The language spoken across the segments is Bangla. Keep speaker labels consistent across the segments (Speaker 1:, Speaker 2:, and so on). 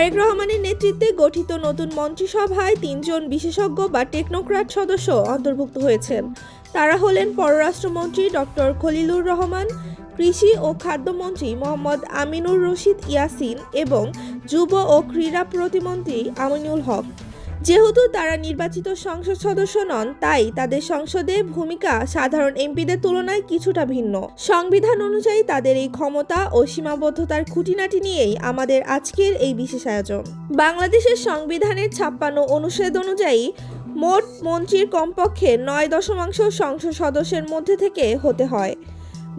Speaker 1: তারেক রহমানের নেতৃত্বে গঠিত নতুন মন্ত্রিসভায় তিনজন বিশেষজ্ঞ বা টেকনোক্র্যাট সদস্য অন্তর্ভুক্ত হয়েছেন। তারা হলেন পররাষ্ট্রমন্ত্রী ডক্টর খলিলুর রহমান, কৃষি ও খাদ্যমন্ত্রী মোহাম্মদ আমিনুর রশিদ ইয়াসিন এবং যুব ও ক্রীড়া প্রতিমন্ত্রী আমিনুল হক। যেহেতু তারা নির্বাচিত সংসদ সদস্য নন, তাই তাদের সংসদে ভূমিকা সাধারণ এমপিদের তুলনায় কিছুটা ভিন্ন। সংবিধান অনুযায়ী তাদের এই ক্ষমতা ও সীমাবদ্ধতার খুঁটিনাটি নিয়েই আমাদের আজকের এই বিশেষ আয়োজন। বাংলাদেশের সংবিধানের ছাপ্পান্ন অনুচ্ছেদ অনুযায়ী মোট মন্ত্রীর কমপক্ষে নয় দশমাংশ সংসদ সদস্যের মধ্যে থেকে হতে হয়।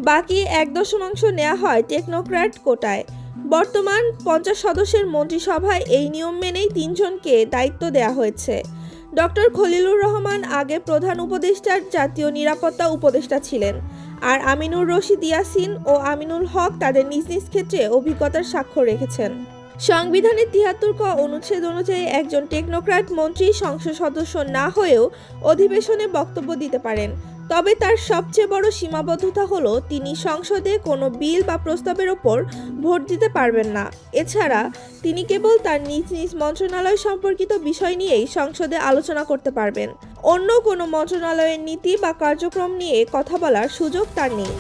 Speaker 1: বাকি এক দশমাংশ নেওয়া হয় টেকনোক্র্যাট কোটায়। বর্তমান পঞ্চাশ সদস্যের মন্ত্রিসভায় এই নিয়ম মেনেই তিনজনকে দায়িত্ব দেওয়া হয়েছে। ডক্টর খলিলুর রহমান আগে প্রধান উপদেষ্টার জাতীয় নিরাপত্তা উপদেষ্টা ছিলেন আর আমিনুর রশিদ ইয়াসিন ও আমিনুল হক তাদের নিজ নিজ ক্ষেত্রে অভিজ্ঞতার স্বাক্ষর রেখেছেন। সংবিধানের তিয়াত্তর ক অনুচ্ছেদ অনুযায়ী একজন টেকনোক্র্যাট মন্ত্রী সংসদ সদস্য না হয়েও অধিবেশনে বক্তব্য দিতে পারেন। তবে তার সবচেয়ে বড় সীমাবদ্ধতা হলো তিনি সংসদে কোনো বিল বা প্রস্তাবের ওপর ভোট দিতে পারবেন না। এছাড়া তিনি কেবল তার নিজ নিজ মন্ত্রণালয় সম্পর্কিত বিষয় নিয়েই সংসদে আলোচনা করতে পারবেন। অন্য কোনো মন্ত্রণালয়ের নীতি বা কার্যক্রম নিয়ে কথা বলার সুযোগ তার নেই।